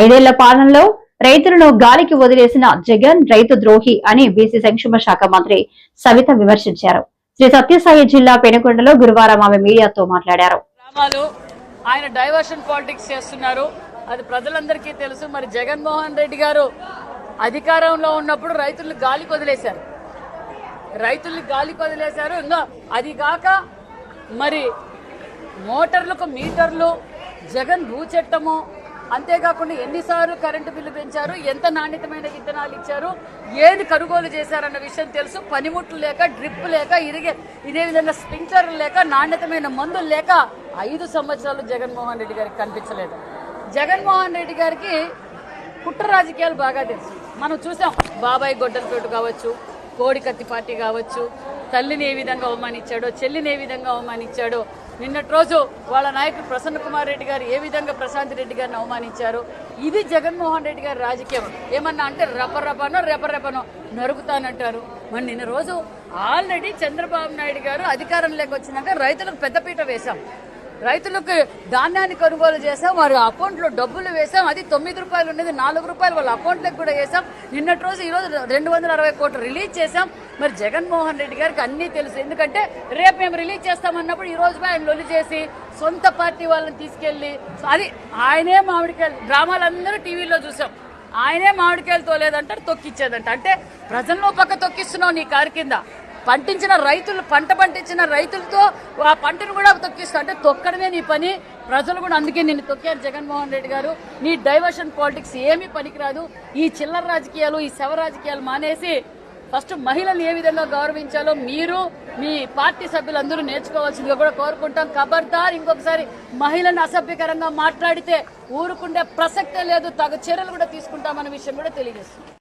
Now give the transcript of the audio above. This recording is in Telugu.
ఐదేళ్ళ పాలనలో రైతులను గాలికి వదిలేసిన జగన్ రైతు ద్రోహి అని బీసీ సంక్షేమ శాఖ మంత్రి సవిత విమర్శించారు. శ్రీ సత్యసాయి జిల్లా పెనుకొండలో గురువారం ఆమె మీడియాతో మాట్లాడారు. ఆయన డైవర్షన్ పాలిటిక్స్ చేస్తున్నారు. అది ప్రజలందరికీ తెలుసు. మరి జగన్మోహన్ రెడ్డి గారు అధికారంలో ఉన్నప్పుడు రైతులు గాలికి వదిలేశారు. రైతుల్ని గాలికి వదిలేశారు. ఇంకా అది కాక మరి మోటార్లకు మీటర్లు జగన్ భూచట్టము అంతేకాకుండా ఎన్నిసార్లు కరెంటు బిల్లు పెంచారు ఎంత నాణ్యతమైన విత్తనాలు ఇచ్చారు ఏది కొనుగోలు చేశారన్న విషయం తెలుసు. పనిముట్లు లేక డ్రిప్ లేక ఇరిగే ఇదే విధంగా స్ప్రింక్లర్లు లేక నాణ్యతమైన మందులు లేక ఐదు సంవత్సరాలు జగన్మోహన్ రెడ్డి గారికి కనిపించలేదు. జగన్మోహన్ రెడ్డి గారికి కుట్ర రాజకీయాలు బాగా తెలుసు. మనం చూసాం బాబాయ్ గొడ్డలతోటి కావచ్చు కోడికత్తి పార్టీ కావచ్చు తల్లిని ఏ విధంగా అవమానించాడో చెల్లిని ఏ విధంగా అవమానించాడో నిన్నటి రోజు వాళ్ళ నాయకుడు ప్రసన్న కుమార్ రెడ్డి గారు ఏ విధంగా ప్రశాంత్ రెడ్డి గారిని అవమానించారు ఇది జగన్మోహన్ రెడ్డి గారి రాజకీయం. ఏమన్నా అంటే రప రెపరెపనో రెప నరుకుతానంటారు. మరి నిన్న రోజు ఆల్రెడీ చంద్రబాబు నాయుడు గారు అధికారంలోకి వచ్చినాక రైతులకు పెద్దపీట వేశాం. రైతులకు ధాన్యాన్ని కొనుగోలు చేసాం వారి అకౌంట్లో డబ్బులు వేసాం అది తొమ్మిది రూపాయలు ఉండేది నాలుగు రూపాయలు వాళ్ళ అకౌంట్లకు కూడా వేసాం నిన్నటి రోజు ఈ రోజు రెండు వందల అరవై కోట్లు రిలీజ్ చేసాం మరి జగన్మోహన్ రెడ్డి గారికి అన్నీ తెలుసు. ఎందుకంటే రేపు మేము రిలీజ్ చేస్తామన్నప్పుడు ఈ రోజు ఆయన లొలి చేసి సొంత పార్టీ వాళ్ళని తీసుకెళ్ళి అది ఆయనే మామిడికాయలు డ్రామాలందరూ టీవీలో చూసాం. ఆయనే మామిడికాయలు తోలేదంటారు తొక్కిచ్చేదంట. అంటే ప్రజల్లో పక్క తొక్కిస్తున్నావు నీ కారు కింద. పండించిన రైతులు పంట పండించిన రైతులతో ఆ పంటను కూడా తొక్కిస్తా. అంటే తొక్కడమే నీ పని. ప్రజలు కూడా అందుకే నిన్ను తొక్కారు జగన్మోహన్ రెడ్డి గారు. నీ డైవర్షన్ పాలిటిక్స్ ఏమీ పనికిరాదు. ఈ చిల్లర రాజకీయాలు ఈ శవ రాజకీయాలు మానేసి ఫస్ట్ మహిళలు ఏ విధంగా గౌరవించాలో మీరు మీ పార్టీ సభ్యులందరూ నేర్చుకోవాల్సిందిగా కూడా కోరుకుంటాం. ఖబర్దార్ ఇంకొకసారి మహిళను అసభ్యకరంగా మాట్లాడితే ఊరుకుండే ప్రసక్తే లేదు. తగు చర్యలు కూడా తీసుకుంటామన్న విషయం కూడా తెలియజేస్తుంది.